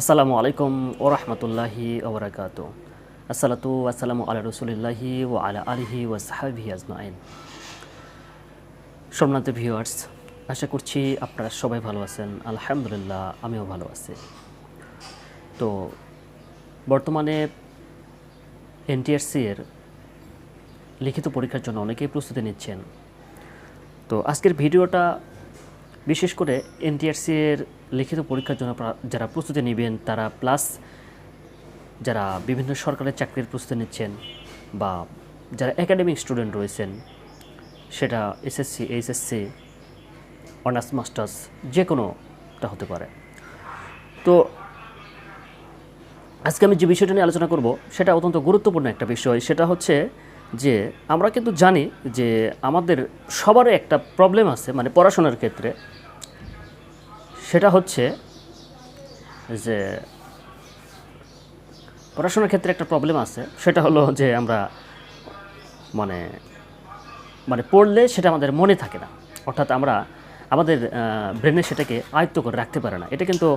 আসসালামু আলাইকুম ও রহমতুল্লাহি ওবরাকাত আসসালাতু আসসালামু আলা রসুলিল্লাহি ও আলা আলিহি ও সাহাবি আজমাইন। সম্মানিত ভিউয়ার্স, আশা করছি আপনারা সবাই ভালো আছেন। আলহামদুলিল্লাহ, আমিও ভালো আছি। তো বর্তমানে এনটিআরসি এর লিখিত পরীক্ষার জন্য অনেকেই প্রস্তুতি নিচ্ছেন। তো আজকের ভিডিওটা বিশেষ করে এনটিআরসি এর লিখিত পরীক্ষার জন্য যারা প্রস্তুতি নেবেন, তারা প্লাস যারা বিভিন্ন সরকারের চাকরির প্রস্তুতি নিচ্ছেন বা যারা একাডেমিক স্টুডেন্ট রয়েছেন, সেটা এসএসসি এইচএসসি অনার্স মাস্টার্স যে কোনোটা হতে পারে। তো আজকে আমি যে বিষয়টা নিয়ে আলোচনা করব, সেটা অত্যন্ত গুরুত্বপূর্ণ একটা বিষয়। সেটা হচ্ছে যে আমরা কিন্তু জানি যে আমাদের সবারই একটা প্রবলেম আছে মানে পড়াশোনার ক্ষেত্রে। সেটা হচ্ছে যে পড়াশোনার ক্ষেত্রে একটা প্রবলেম আছে। সেটা হলো যে আমরা মানে মানে পড়লে সেটা আমাদের মনে থাকে না। অর্থাৎ আমরা, আমাদের ব্রেনে সেটাকে আয়ত্ত করে রাখতে পারে না। এটা কিন্তু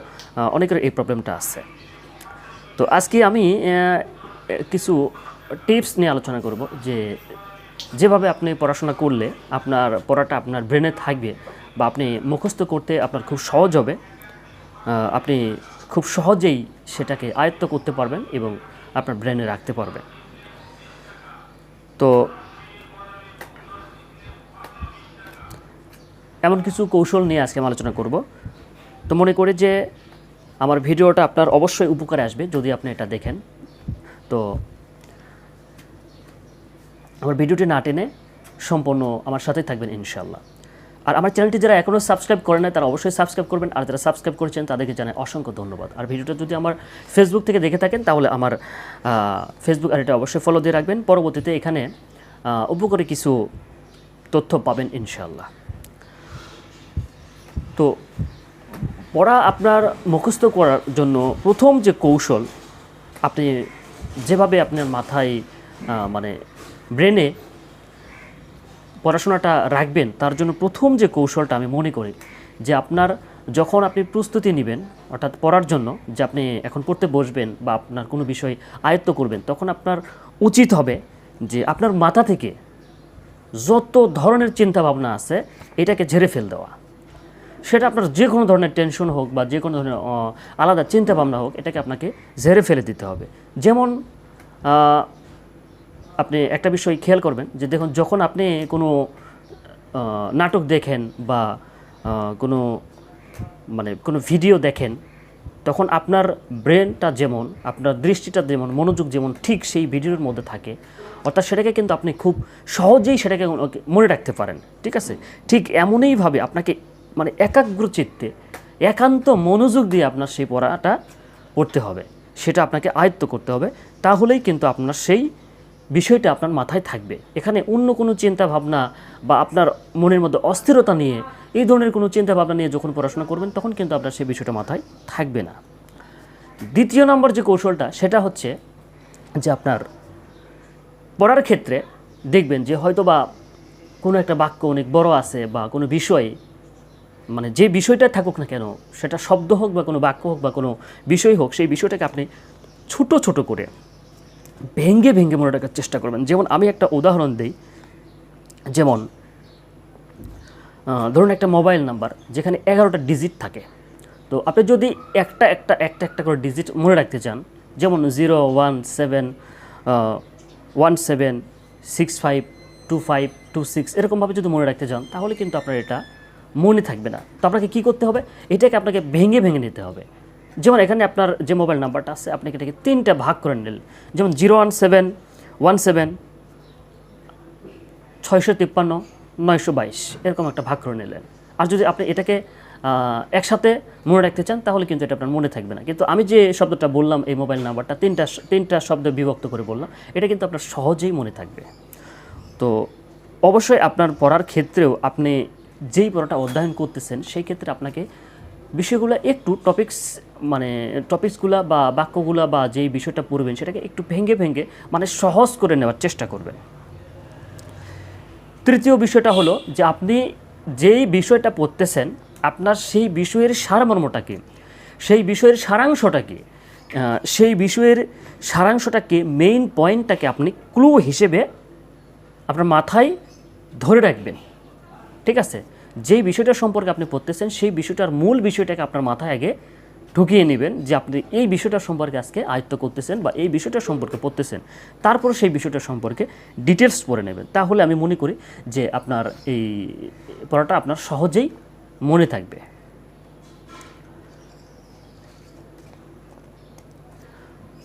অনেকের এই প্রবলেমটা আছে। তো আজকে আমি কিছু টিপস নিয়ে আলোচনা করব যে, যেভাবে আপনি পড়াশোনা করলে আপনার পড়াটা আপনার ব্রেনে থাকবে বা আপনি মুখস্থ করতে আপনার খুব সহজ হবে। আপনি খুব সহজেই সেটাকে আয়ত্ত করতে পারবেন এবং আপনার ব্রেনে রাখতে পারবেন। তো এমন কিছু কৌশল নিয়ে আজকে আমি আলোচনা করব। তো মনে করি যে আমার ভিডিওটা আপনার অবশ্যই উপকারে আসবে যদি আপনি এটা দেখেন। তো আমার ভিডিওটি না টেনে সম্পূর্ণ আমার সাথেই থাকবেন ইনশাল্লাহ আর আমার চ্যানেলটি যারা এখনও সাবস্ক্রাইব করে নাই, তারা অবশ্যই সাবস্ক্রাইব করবেন। আর যারা সাবস্ক্রাইব করেছেন, তাদেরকে জানাই অসংখ্য ধন্যবাদ। আর ভিডিওটা যদি আমার ফেসবুক থেকে দেখে থাকেন, তাহলে আমার ফেসবুক আর এটা অবশ্যই ফলো দিয়ে রাখবেন। পরবর্তীতে এখানে উপকারী কিছু তথ্য পাবেন ইনশাল্লাহ তো পড়া আপনার মুখস্থ করার জন্য প্রথম যে কৌশল, আপনি যেভাবে আপনার মাথায় মানে ব্রেনে পড়াশোনাটা রাখবেন, তার জন্য প্রথম যে কৌশলটা আমি মনে করি, যে আপনার যখন আপনি প্রস্তুতি নেবেন, অর্থাৎ পড়ার জন্য, যে আপনি এখন পড়তে বসবেন বা আপনার কোনো বিষয় আয়ত্ত করবেন, তখন আপনার উচিত হবে যে আপনার মাথা থেকে যত ধরনের চিন্তা ভাবনা আছে, এটাকে ঝেড়ে ফেল দেওয়া। সেটা আপনার যে কোনো ধরনের টেনশন হোক বা যে কোনো ধরনের আলাদা চিন্তা ভাবনা হোক, এটাকে আপনাকে ঝেড়ে ফেলে দিতে হবে। যেমন আপনি একটা বিষয় খেয়াল করবেন যে দেখুন, যখন আপনি কোনো নাটক দেখেন বা কোনো মানে কোনো ভিডিও দেখেন, তখন আপনার ব্রেনটা যেমন, আপনার দৃষ্টিটা যেমন, মনোযোগ যেমন ঠিক সেই ভিডিওর মধ্যে থাকে, অর্থাৎ সেটাকে কিন্তু আপনি খুব সহজেই সেটাকে মনে রাখতে পারেন, ঠিক আছে? ঠিক এমনইভাবে আপনাকে মানে একাগ্র চিত্তে, একান্ত মনোযোগ দিয়ে আপনার সেই পড়াটা পড়তে হবে, সেটা আপনাকে আয়ত্ত করতে হবে, তাহলেই কিন্তু আপনার সেই বিষয়টা আপনার মাথায় থাকবে। এখানে অন্য কোনো চিন্তা ভাবনা বা আপনার মনের মধ্যে অস্থিরতা নিয়ে, এই ধরনের কোনো চিন্তা ভাবনা নিয়ে যখন পড়াশোনা করবেন, তখন কিন্তু আপনার সেই বিষয়টা মাথায় থাকবে না। দ্বিতীয় নম্বর যে কৌশলটা, সেটা হচ্ছে যে আপনার পড়ার ক্ষেত্রে দেখবেন যে হয়তো বা কোনো একটা বাক্য অনেক বড় আছে বা কোনো বিষয় মানে যে বিষয়টা থাকুক না কেন, সেটা শব্দ হোক বা কোনো বাক্য হোক বা কোনো বিষয় হোক, সেই বিষয়টাকে আপনি ছোট ছোট করে ভেঙ্গে ভেঙ্গে মনে রাখার চেষ্টা করবেন। যেমন আমি একটা উদাহরণ দিই। যেমন ধরুন একটা মোবাইল নাম্বার যেখানে এগারোটা ডিজিট থাকে। তো আপনি যদি একটা একটা একটা একটা করে ডিজিট মনে রাখতে চান, যেমন zero, one, seven one, seven, six, five, two five, two, six এরকমভাবে যদি মনে রাখতে চান, তাহলে কিন্তু আপনার এটা মনে থাকবে না। তো আপনাকে কী করতে হবে? এটাকে আপনাকে ভেঙে ভেঙে নিতে হবে। যেমন এখানে আপনার যে মোবাইল নাম্বারটা আছে, আপনি এটাকে তিনটা ভাগ করে নিলেন। যেমন zero one seven one seven, ছয়শো তিপ্পান্ন, নয়শো বাইশ, এরকম একটা ভাগ করে নিলেন। আর যদি আপনি এটাকে একসাথে মনে রাখতে চান, তাহলে কিন্তু এটা আপনার মনে থাকবে না। কিন্তু আমি যে শব্দটা বললাম, এই মোবাইল নাম্বারটা, তিনটা তিনটা শব্দ বিভক্ত করে বললাম, এটা কিন্তু আপনার সহজেই মনে থাকবে। তো অবশ্যই আপনার পড়ার ক্ষেত্রেও আপনি যেই পড়াটা অধ্যয়ন করতেছেন, সেই ক্ষেত্রে আপনাকে বিষয়গুলো একটু টপিকস মানে টপিকসগুলো বা বাক্যগুলো বা যেই বিষয়টা পড়বেন সেটাকে একটু ভেঙে ভেঙে মানে সহজ করে নেওয়ার চেষ্টা করবেন। তৃতীয় বিষয়টা হলো যে আপনি যেই বিষয়টা পড়তেছেন আপনার সেই বিষয়ের সারমর্মটা কি? সেই বিষয়ের সারাংশটাকে আহ, সেই বিষয়ের সারাংশটাকে মেইন পয়েন্টটাকে আপনি ক্লু হিসেবে আপনার মাথায় ধরে রাখবেন। ঠিক আছে? যেই বিষয়টা সম্পর্কে আপনি পড়তেছেন, সেই বিষয়টার মূল বিষয়টাকে আপনার মাথায় আগে ঢুকিয়ে নেবেন যে আপনি এই বিষয়টা সম্পর্কে আজকে আয়ত্ত করতেছেন বা এই বিষয়টা সম্পর্কে পড়তেছেন। তারপর সেই বিষয়টা সম্পর্কে ডিটেলস পড়ে নেবেন। তাহলে আমি মনে করি যে আপনার এই পড়াটা আপনার সহজেই মনে থাকবে।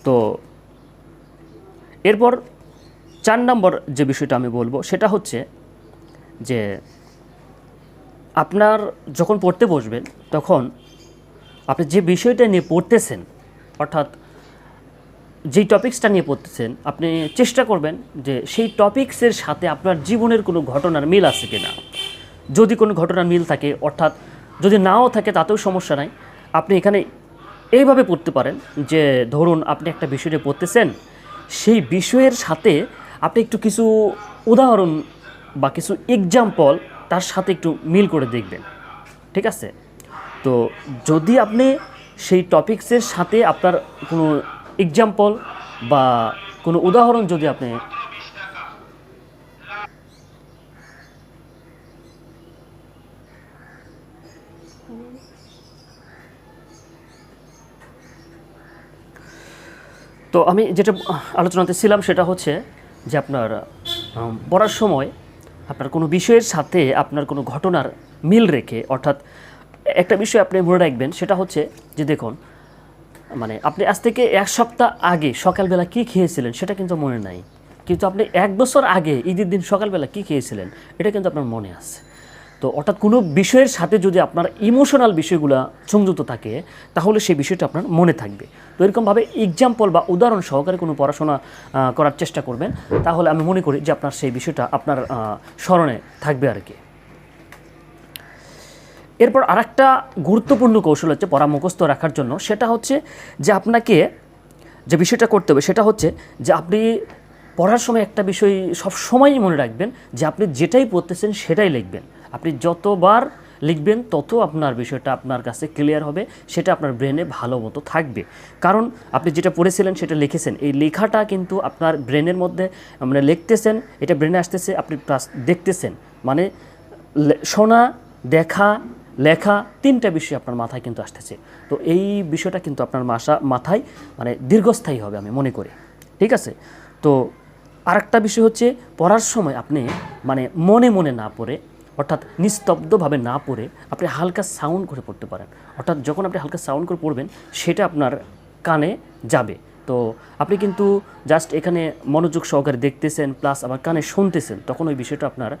তো এরপর চার নম্বর যে বিষয়টা আমি বলব, সেটা হচ্ছে যে আপনার যখন পড়তে বসবেন, তখন আপনি যে বিষয়টা নিয়ে পড়তেছেন, অর্থাৎ যেই টপিক্সটা নিয়ে পড়তেছেন, আপনি চেষ্টা করবেন যে সেই টপিক্সের সাথে আপনার জীবনের কোনো ঘটনার মিল আছে কি না যদি কোনো ঘটনার মিল থাকে, অর্থাৎ যদি নাও থাকে, তাতেও সমস্যা নাই। আপনি এখানে এইভাবে পড়তে পারেন যে, ধরুন আপনি একটা বিষয় নিয়ে পড়তেছেন, সেই বিষয়ের সাথে আপনি একটু কিছু উদাহরণ বা কিছু এক্সাম্পল তার সাথে একটু মিল করে দেখবেন, ঠিক আছে? তো যদি আপনি সেই টপিক্সের সাথে আপনার কোনো এক্সাম্পল বা কোনো উদাহরণ যদি আপনি তো আমি যেটা আলোচনাতে ছিলাম সেটা হচ্ছে যে আপনার পড়ার সময় আপনার কোনো বিষয়ের সাথে আপনার কোনো ঘটনার মিল রেখে, অর্থাৎ একটা বিষয় আপনি মনে রাখবেন, সেটা হচ্ছে যে দেখুন মানে আপনি আজ থেকে এক সপ্তাহ আগে সকালবেলা কি খেয়েছিলেন সেটা কিন্তু মনে নাই। কিন্তু আপনি এক বছর আগে ঈদের দিন সকালবেলা কি খেয়েছিলেন, এটা কিন্তু আপনার মনে আছে। তো অর্থাৎ কোনো বিষয়ের সাথে যদি আপনার ইমোশনাল বিষয়গুলো সংযুক্ত থাকে, তাহলে সেই বিষয়টা আপনার মনে থাকবে। তো এরকমভাবে এক্সাম্পল বা উদাহরণ সহকারে কোনো পড়াশোনা করার চেষ্টা করবেন, তাহলে আমি মনে করি যে আপনার সেই বিষয়টা আপনার স্মরণে থাকবে আর কি। এরপর আরেকটা গুরুত্বপূর্ণ কৌশল হচ্ছে পড়া মুখস্থ রাখার জন্য। সেটা হচ্ছে যে আপনাকে যে বিষয়টা করতে হবে, সেটা হচ্ছে যে আপনি পড়ার সময় একটা বিষয় সব সময়ই মনে রাখবেন যে আপনি যেটাই পড়তেছেন সেটাই লিখবেন। আপনি যতবার লিখবেন, তত আপনার বিষয়টা আপনার কাছে ক্লিয়ার হবে, সেটা আপনার ব্রেনে ভালো মতো থাকবে। কারণ আপনি যেটা পড়েছিলেন, সেটা লিখেছেন। এই লেখাটা কিন্তু আপনার ব্রেনের মধ্যে মানে লিখতেছেন, এটা ব্রেনে আসতেছে, আপনি প্লাস দেখতেছেন। মানে শোনা, দেখা, লেখা, তিনটা বিষয় আপনার মাথায় কিন্তু আসতেছে। তো এই বিষয়টা কিন্তু আপনার মাসা, মাথায় মানে দীর্ঘস্থায়ী হবে আমি মনে করি। ঠিক আছে? তো আরেকটা বিষয় হচ্ছে, পড়ার সময় আপনি মানে মনে মনে না পড়ে অর্থাৎ নিস্তব্ধভাবে না পড়ে আপনি হালকা সাউন্ড করে পড়তে পারেন। অর্থাৎ যখন আপনি হালকা সাউন্ড করে পড়বেন, সেটা আপনার কানে যাবে। তো আপনি কিন্তু জাস্ট এখানে মনোযোগ সহকারে দেখতেছেন প্লাস আবার কানে শুনতেছেন, তখন ওই বিষয়টা আপনার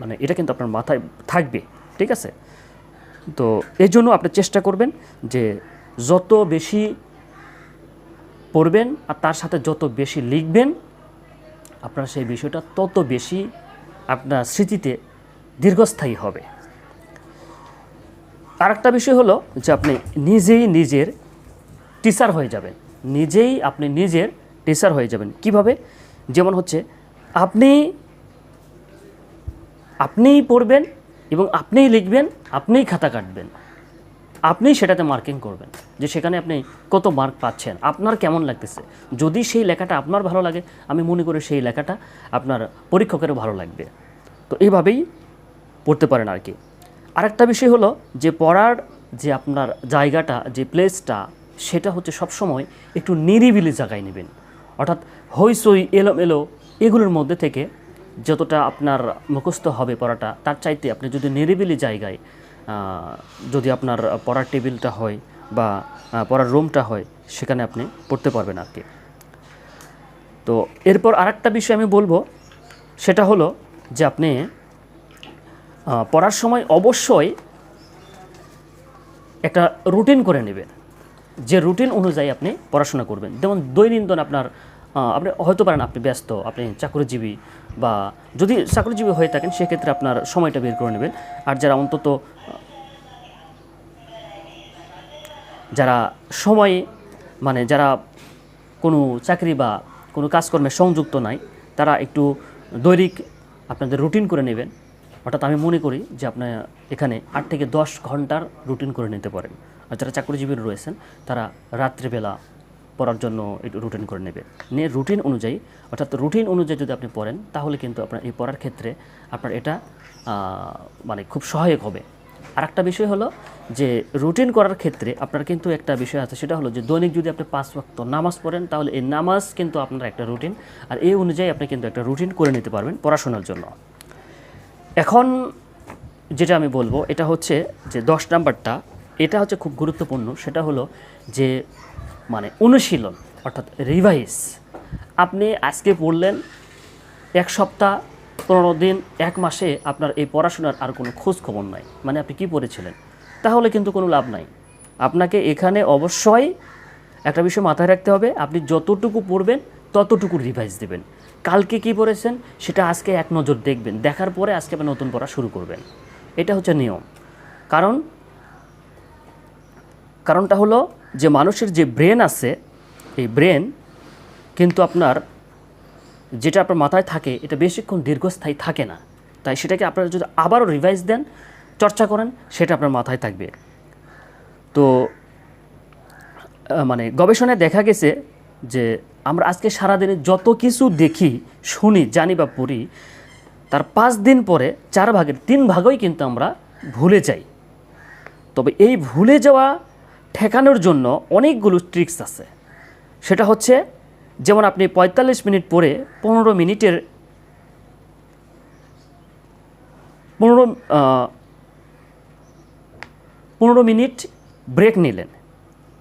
মানে এটা কিন্তু আপনার মাথায় থাকবে। ঠিক আছে? তো এই জন্য আপনি চেষ্টা করবেন যে যত বেশি পড়বেন আর তার সাথে যত বেশি লিখবেন, আপনার সেই বিষয়টা তত বেশি আপনার স্মৃতিতে দীর্ঘস্থায়ী হবে। আরেকটা বিষয় হলো যে আপনি নিজেই নিজের টিচার হয়ে যাবেন। নিজেই আপনি নিজের টিচার হয়ে যাবেন। কীভাবে? যেমন হচ্ছে আপনি, আপনিই পড়বেন এবং আপনিই লিখবেন, আপনিই খাতা কাটবেন। আপনিই সেটাতে মার্কিং করবেন যে সেখানে আপনি কত মার্ক পাচ্ছেন। আপনার কেমন লাগতেছে? যদি সেই লেখাটা আপনার ভালো লাগে, আমি মনে করি সেই লেখাটা আপনার পরীক্ষকেরও ভালো লাগবে। তো এইভাবেই পড়তে পারেন আর কি। আরেকটা বিষয় হলো যে পড়ার যে আপনার জায়গাটা, যে প্লেসটা সেটা হচ্ছে সবসময় একটু নিরিবিলি জায়গায় নেবেন। অর্থাৎ হইসই এলো এলো এগুলোর মধ্যে থেকে যতটা আপনার মুখস্থ হবে পড়াটা, তার চাইতে আপনি যদি নিরিবিলি জায়গায় যদি আপনার পড়ার টেবিলটা হয় বা পড়ার রুমটা হয়, সেখানে আপনি পড়তে পারবেন আর কি। তো এরপর আরেকটা বিষয় আমি বলব, সেটা হলো যে আপনি পড়ার সময় অবশ্যই একটা রুটিন করে নেবেন। যে রুটিন অনুযায়ী আপনি পড়াশোনা করবেন। যেমন দৈনন্দিন আপনার আপনি হয়তো পারেন আপনি ব্যস্ত, আপনি চাকরিজীবী বা যদি চাকরিজীবী হয়ে থাকেন, সেক্ষেত্রে আপনার সময়টা বের করে নেবেন। আর যারা অন্তত, যারা সময়ে মানে যারা কোনো চাকরি বা কোনো কাজকর্মে সংযুক্ত নাই, তারা একটু দৈনিক আপনাদের রুটিন করে নেবেন। অর্থাৎ আমি মনে করি যে আপনার এখানে আট থেকে দশ ঘণ্টার রুটিন করে নিতে পারেন। আর যারা চাকরিজীবী রয়েছেন, তারা রাত্রিবেলা পড়ার জন্য একটু রুটিন করে নেবে। নিয়ে রুটিন অনুযায়ী, অর্থাৎ রুটিন অনুযায়ী যদি আপনি পড়েন, তাহলে কিন্তু আপনার এই পড়ার ক্ষেত্রে আপনার এটা মানে খুব সহায়ক হবে। আর একটা বিষয় হলো যে রুটিন করার ক্ষেত্রে আপনার কিন্তু একটা বিষয় আছে, সেটা হলো যে দৈনিক যদি আপনি পাঁচ ওয়াক্ত নামাজ পড়েন, তাহলে এই নামাজ কিন্তু আপনার একটা রুটিন আর এই অনুযায়ী আপনি কিন্তু একটা রুটিন করে নিতে পারবেন পড়াশোনার জন্য। এখন যেটা আমি বলব, এটা হচ্ছে যে দশ নাম্বারটা, এটা হচ্ছে খুব গুরুত্বপূর্ণ, সেটা হলো যে মানে অনুশীলন, অর্থাৎ রিভাইস আপনি আজকে পড়লেন এক সপ্তাহ, পনেরো দিন, এক মাসে আপনার এই পড়াশোনার আর কোনো খোঁজ খবর নাই। মানে আপনি কি পড়েছিলেন? তাহলে কিন্তু কোনো লাভ নাই। আপনাকে এখানে অবশ্যই একটা বিষয় মাথায় রাখতে হবে, আপনি যতটুকু পড়বেন, ততটুকু রিভাইজ দেবেন। কালকে কি পড়েছেন? সেটা আজকে এক নজর দেখবেন। দেখার পরে আজকে আপনি নতুন পড়া শুরু করবেন। এটা হচ্ছে নিয়ম। কারণ, কারণটা হলো যে মানুষের যে ব্রেন আছে, এই ব্রেন কিন্তু আপনার যেটা আপনার মাথায় থাকে, এটা বেশিক্ষণ দীর্ঘস্থায়ী থাকে না। তাই সেটাকে আপনারা যদি আবারও রিভাইজ দেন, চর্চা করেন, সেটা আপনার মাথায় থাকবে। তো মানে গবেষণায় দেখা গেছে যে আমরা আজকে সারাদিনে যত কিছু দেখি, শুনি, জানি বা পড়ি, তার পাঁচ দিন পরে চার ভাগের তিন ভাগই কিন্তু আমরা ভুলে যাই। তবে এই ভুলে যাওয়া ঠেকানোর জন্য অনেকগুলো ট্রিক্স আছে। সেটা হচ্ছে, যেমন আপনি পঁয়তাল্লিশ মিনিট পরে পনেরো মিনিটের, পনেরো পনেরো মিনিট ব্রেক নিলেন।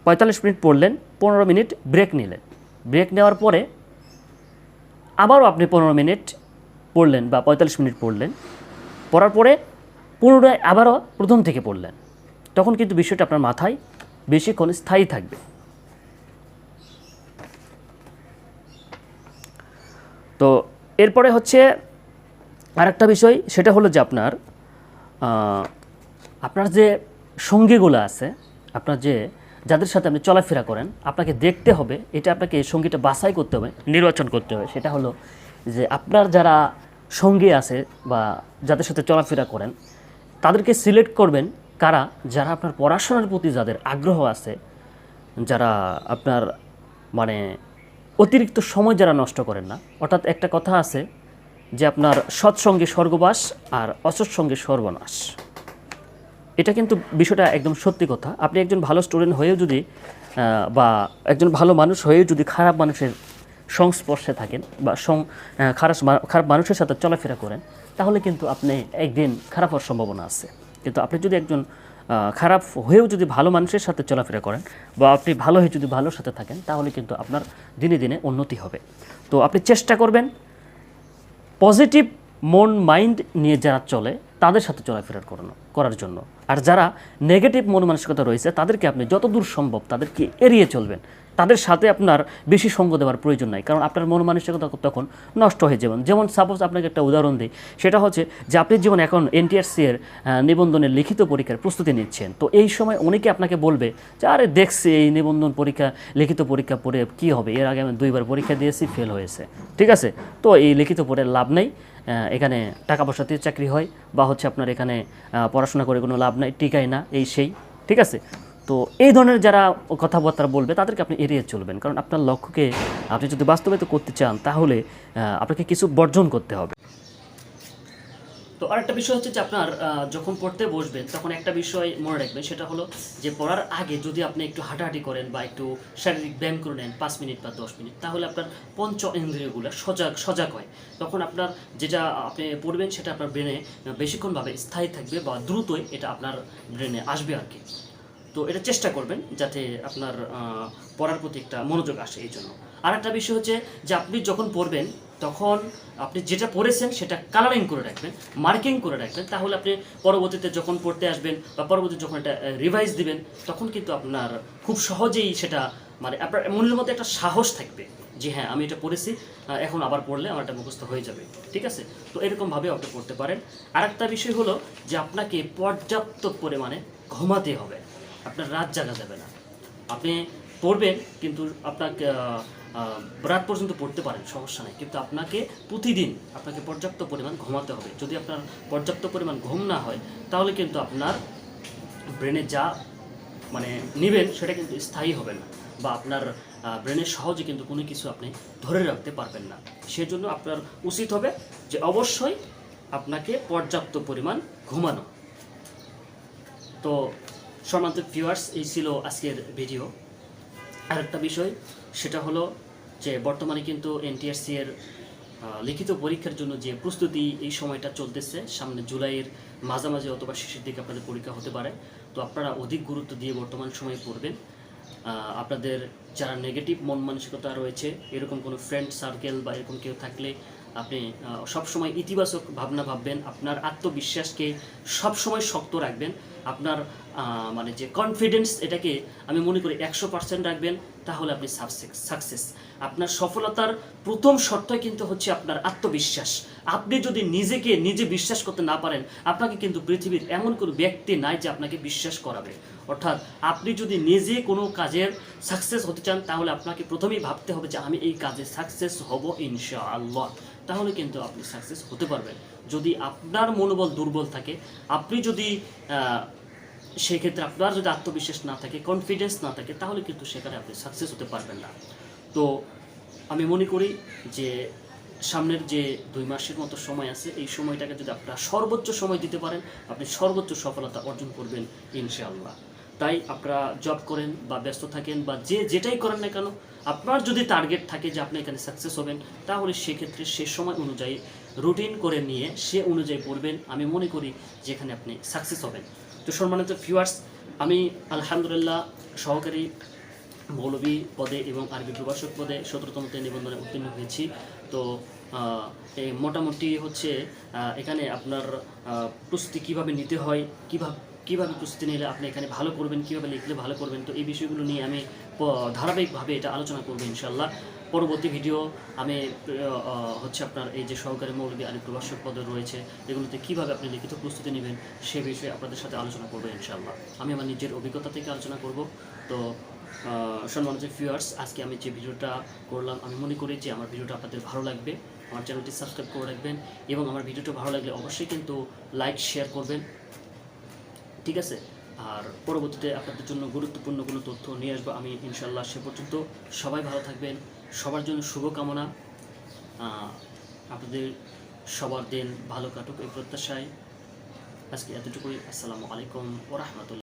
পঁয়তাল্লিশ মিনিট পড়লেন, পনেরো মিনিট ব্রেক নিলেন। ব্রেক নেওয়ার পরে আবারও আপনি পনেরো মিনিট পড়লেন বা পঁয়তাল্লিশ মিনিট পড়লেন। পড়ার পরে পুনরায় আবারও প্রথম থেকে পড়লেন। তখন কিন্তু বিষয়টা আপনার মাথায় বেশিক্ষণ স্থায়ী থাকবে। তো এরপরে হচ্ছে আরেকটা বিষয়, সেটা হলো যে আপনার আপনার যে সঙ্গীগুলো আছে, আপনার যে যাদের সাথে আপনি চলাফেরা করেন, আপনাকে দেখতে হবে, এটা আপনাকে সঙ্গীটা বাছাই করতে হবে, নির্বাচন করতে হবে। সেটা হলো যে আপনার যারা সঙ্গী আছে বা যাদের সাথে চলাফেরা করেন, তাদেরকে সিলেক্ট করবেন কারা? যারা আপনার পড়াশোনার প্রতি যাদের আগ্রহ আছে, যারা আপনার মানে অতিরিক্ত সময় যারা নষ্ট করেন না। অর্থাৎ একটা কথা আছে যে আপনার সৎসঙ্গে স্বর্গবাস আর অসৎসঙ্গে সর্বনাশ। এটা কিন্তু বিষয়টা একদম সত্যি কথা। আপনি একজন ভালো স্টুডেন্ট হয়েও যদি বা একজন ভালো মানুষ হয়েও যদি খারাপ মানুষের সংস্পর্শে থাকেন বা সং খারাপ খারাপ মানুষের সাথে চলাফেরা করেন, তাহলে কিন্তু আপনি একদিন খারাপ হওয়ার সম্ভাবনা আছে। কিন্তু আপনি যদি একজন খারাপ হয়েও যদি ভালো মানুষের সাথে চলাফেরা করেন বা আপনি ভালো হয়ে যদি ভালোর সাথে থাকেন, তাহলে কিন্তু আপনার দিনে দিনে উন্নতি হবে। তো আপনি চেষ্টা করবেন পজিটিভ মন মাইন্ড নিয়ে যারা চলে, তাদের সাথে চলাফেরা করানো। করার জন্য। আর যারা নেগেটিভ মন মানসিকতা রয়েছে, তাদেরকে আপনি যতদূর সম্ভব তাদেরকে এড়িয়ে চলবেন। তাদের সাথে আপনার বেশি সঙ্গ দেওয়ার প্রয়োজন নাই। কারণ আপনার মন মানসিকতা তখন নষ্ট হয়ে যাবেন যেমন সাপোজ আপনাকে একটা উদাহরণ দিই, সেটা হচ্ছে যে আপনি যেমন এখন এনটিআরসি এর নিবন্ধনের লিখিত পরীক্ষার প্রস্তুতি নিচ্ছেন, তো এই সময় অনেকে আপনাকে বলবে যে, আরে দেখছি এই নিবন্ধন পরীক্ষা, লিখিত পরীক্ষা পড়ে কি হবে? এর আগে আমি দুইবার পরীক্ষা দিয়েছি ফেল হয়েছে। ঠিক আছে? তো এই লিখিত পড়ে লাভ নেই। এখানে টাকা পয়সা দিয়ে চাকরি হয় বা হচ্ছে আপনার এখানে পড়াশোনা করে কোনো লাভ নাই টিকাই না, এই সেই, ঠিক আছে? তো এই ধরনের যারা কথাবার্তা বলবে, তাদেরকে আপনি এড়িয়ে চলবেন। কারণ আপনার লক্ষ্যকে আপনি যদি বাস্তবায়িত করতে চান, তাহলে আপনাকে কিছু বর্জন করতে হবে। তো আরেকটা বিষয় হচ্ছে যে আপনার যখন পড়তে বসবেন, তখন একটা বিষয় মনে রাখবেন, সেটা হলো যে পড়ার আগে যদি আপনি একটু হাঁটাহাঁটি করেন বা একটু শারীরিক ব্যায়াম করে নেন পাঁচ মিনিট বা দশ মিনিট, তাহলে আপনার পঞ্চ ইন্দ্রিয়গুলো সজাগ সজাগ হয়। তখন আপনার যেটা আপনি পড়বেন, সেটা আপনার ব্রেনে বেশিক্ষণভাবে স্থায়ী থাকবে বা দ্রুতই এটা আপনার ব্রেনে আসবে আর কি। তো এটা চেষ্টা করবেন যাতে আপনার পড়ার প্রতি একটা মনোযোগ আসে এই জন্য। আর একটা বিষয় হচ্ছে যে আপনি যখন পড়বেন তখন আপনি যেটা পড়েছেন সেটা কালারিং করে রাখবেন মার্কিং করে রাখবেন। তাহলে আপনি পরবর্তীতে যখন পড়তে আসবেন বা পরবর্তীতে যখন এটা রিভাইজ দিবেন, তখন কিন্তু আপনার খুব সহজেই সেটা মানে আপনার মনের মধ্যে একটা সাহস থাকবে যে হ্যাঁ আমি এটা পড়েছি এখন আবার পড়লে আমার এটা মুখস্থ হয়ে যাবে। ঠিক আছে? তো এরকমভাবে আপনি পড়তে পারেন। আর একটা বিষয় হলো যে আপনাকে পর্যাপ্ত পরিমাণে ঘুমাতে হবে। আপনার রাত জাগা যাবে না। আপনি পড়বেন, কিন্তু আপনাকে রাত পর্যন্ত পড়তে পারেন, সমস্যা নেই। কিন্তু আপনাকে প্রতিদিন আপনাকে পর্যাপ্ত পরিমাণ ঘুমাতে হবে। যদি আপনার পর্যাপ্ত পরিমাণ ঘুম না হয়, তাহলে কিন্তু আপনার ব্রেনে যা মানে নেবেন, সেটা কিন্তু স্থায়ী হবে না বা আপনার ব্রেনের সহজে কিন্তু কোনো কিছু আপনি ধরে রাখতে পারবেন না। সেজন্য আপনার উচিত হবে যে অবশ্যই আপনাকে পর্যাপ্ত পরিমাণ ঘুমানো। তো সম্মানিত ভিউয়ার্স এই ছিল আজকের ভিডিও আরেকটা বিষয় সেটা হলো যে বর্তমানে কিন্তু এনটিআরসি এর লিখিত পরীক্ষার জন্য যে প্রস্তুতি এই সময়টা চলতেছে, সামনে জুলাইয়ের মাঝামাঝি অথবা শেষের দিকে আপনাদের পরীক্ষা হতে পারে। তো আপনারা অধিক গুরুত্ব দিয়ে বর্তমান সময়ে পড়বেন। আপনাদের যারা নেগেটিভ মন মানসিকতা রয়েছে, এরকম কোনো ফ্রেন্ড সার্কেল বা এরকম কেউ থাকলে আপনি সবসময় ইতিবাচক ভাবনা ভাববেন। আপনার আত্মবিশ্বাসকে সবসময় শক্ত রাখবেন। আপনার মানে যে কনফিডেন্স এটাকে আমি মনে করি একশো পার্সেন্ট রাখবেন। তাহলে আপনি সাকসেস আপনার সফলতার প্রথম শর্তই কিন্তু হচ্ছে আপনার আত্মবিশ্বাস। আপনি যদি নিজেকে নিজে বিশ্বাস করতে না পারেন, আপনাকে কিন্তু পৃথিবীর এমন কোনো ব্যক্তি নাই যে আপনাকে বিশ্বাস করাবে। অর্থাৎ আপনি যদি নিজে কোনো কাজের সাকসেস হতে চান, তাহলে আপনাকে প্রথমেই ভাবতে হবে যে আমি এই কাজে সাকসেস হব ইনশাআল্লাহ। তাহলে কিন্তু আপনি সাকসেস হতে পারবেন। যদি আপনার মনোবল দুর্বল থাকে, আপনি যদি সেক্ষেত্রে আপনার যদি আত্মবিশ্বাস না থাকে কনফিডেন্স না থাকে, তাহলে কিন্তু সেখানে আপনি সাকসেস হতে পারবেন না। তো আমি মনে করি যে সামনের যে দুই মাসের মতো সময় আছে, এই সময়টাকে যদি আপনারা সর্বোচ্চ সময় দিতে পারেন, আপনি সর্বোচ্চ সফলতা অর্জন করবেন ইনশাআল্লাহ। তাই আপনারা জব করেন বা ব্যস্ত থাকেন বা যে যেটাই করেন না কেন, আপনার যদি টার্গেট থাকে যে আপনি এখানে সাকসেস হবেন, তাহলে সেক্ষেত্রে সে সময় অনুযায়ী রুটিন করে নিয়ে সে অনুযায়ী পড়বেন। আমি মনে করি যেখানে আপনি সাকসেস হবেন। তো সম্মানিত ভিউয়ার্স আমি আলহামদুলিল্লাহ সহকারী মৌলবী পদে এবং আরবি প্রভাষক পদে সতেরোতমতে নিবন্ধনে উত্তীর্ণ হয়েছি। তো এই মোটামুটি হচ্ছে এখানে আপনার প্রস্তুতি কীভাবে নিতে হয়, কীভাবে, কীভাবে প্রস্তুতি নিলে আপনি এখানে ভালো করবেন, কীভাবে লিখলে ভালো করবেন, তো এই বিষয়গুলো নিয়ে আমি ধারাবাহিকভাবে এটা আলোচনা করব ইনশাল্লাহ পরবর্তী ভিডিও আমি হচ্ছে আপনার এই যে সহকারী মৌলবী আলী প্রভাষক পদে রয়েছে, এগুলোতে কীভাবে আপনি লিখিত প্রস্তুতি নেবেন সে বিষয়ে আপনাদের সাথে আলোচনা করব ইনশাল্লাহ আমি আমার নিজের অভিজ্ঞতা থেকে আলোচনা করব। তো সম্মানিত ভিউয়ার্স আজকে আমি যে ভিডিওটা করলাম, আমি মনে করি যে আমার ভিডিওটা আপনাদের ভালো লাগবে। আমার চ্যানেলটি সাবস্ক্রাইব করে রাখবেন এবং আমার ভিডিওটা ভালো লাগলে অবশ্যই কিন্তু লাইক শেয়ার করবেন। ঠিক আছে? আর পরবর্তীতে আপনাদের জন্য গুরুত্বপূর্ণ কোনো তথ্য নিয়ে আসব আমি ইনশাল্লাহ সে পর্যন্ত। সবাই ভালো থাকবেন। সবার জন্য শুভকামনা। আপনাদের সবার দিন ভালো কাটুক এই প্রত্যাশায়। আজকে এতটুকুই। আসসালামু আলাইকুম ওরহমতুল্লাহ